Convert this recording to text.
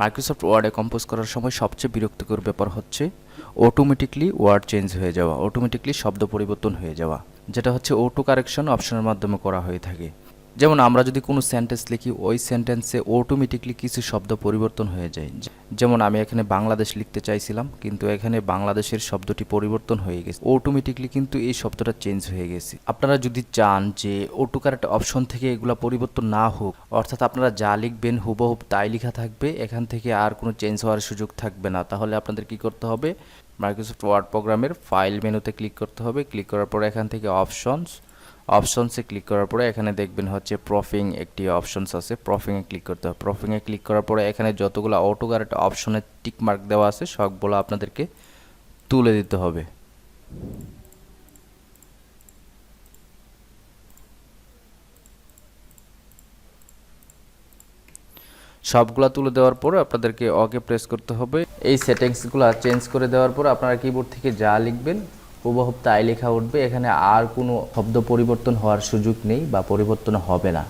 Microsoft ওয়ার্ডে compose করার সময় সবচেয়ে বিরক্তিকর ব্যাপার হচ্ছে অটোমেটিকলি ওয়ার্ড চেঞ্জ হয়ে যাওয়া অটোমেটিকলি শব্দ পরিবর্তন হয়ে যাওয়া, যেটা হচ্ছে অটো কারেকশন অপশনের মাধ্যমে করা হয়ে থাকে। যেমন আমরা যদি কোনো সেন্টেন্স লিখি, ওই সেন্টেন্সে অটোমেটিকলি কিছু শব্দ পরিবর্তন হয়ে যায়। যেমন আমি এখানে বাংলাদেশ লিখতে চাইছিলাম, কিন্তু এখানে বাংলাদেশের শব্দটি পরিবর্তন হয়ে গেছে। অটোমেটিকলি কিন্তু এই শব্দটা চেঞ্জ হয়ে গেছে। আপনারা যদি চান যে অটো কারেক্ট অপশন থেকে এগুলা পরিবর্তন না হোক, অর্থাৎ আপনারা যা লিখবেন হুবহুব তাই লেখা থাকবে, এখান থেকে আর কোনো চেঞ্জ হওয়ার সুযোগ থাকবে না। তাহলে আপনাদের কি করতে হবে? মাইক্রোসফট ওয়ার্ড প্রোগ্রামের ফাইল মেনুতে ক্লিক করতে হবে। ক্লিক করার পর এখান থেকে অপশনস অপশনসে ক্লিক করার পরে এখানে দেখবেন হচ্ছে প্রফিং একটি অপশনস আছে। প্রফিংয়ে ক্লিক করতে হবে। প্রফিংয়ে ক্লিক করার পরে এখানে যতগুলো অটো কারেক্ট অপশনে টিক মার্ক দেওয়া আছে, সবগুলো আপনাদেরকে তুলে দিতে হবে। সবগুলা তুলে দেওয়ার পরে আপনাদেরকে ওকে প্রেস করতে হবে। এই সেটিংসগুলো চেঞ্জ করে দেওয়ার পর আপনারা কিবোর্ড থেকে যা লিখবেন হুবহুব তাই লেখা উঠবে, এখানে আর কোনো শব্দ পরিবর্তন হওয়ার সুযোগ নেই বা পরিবর্তন হবে না।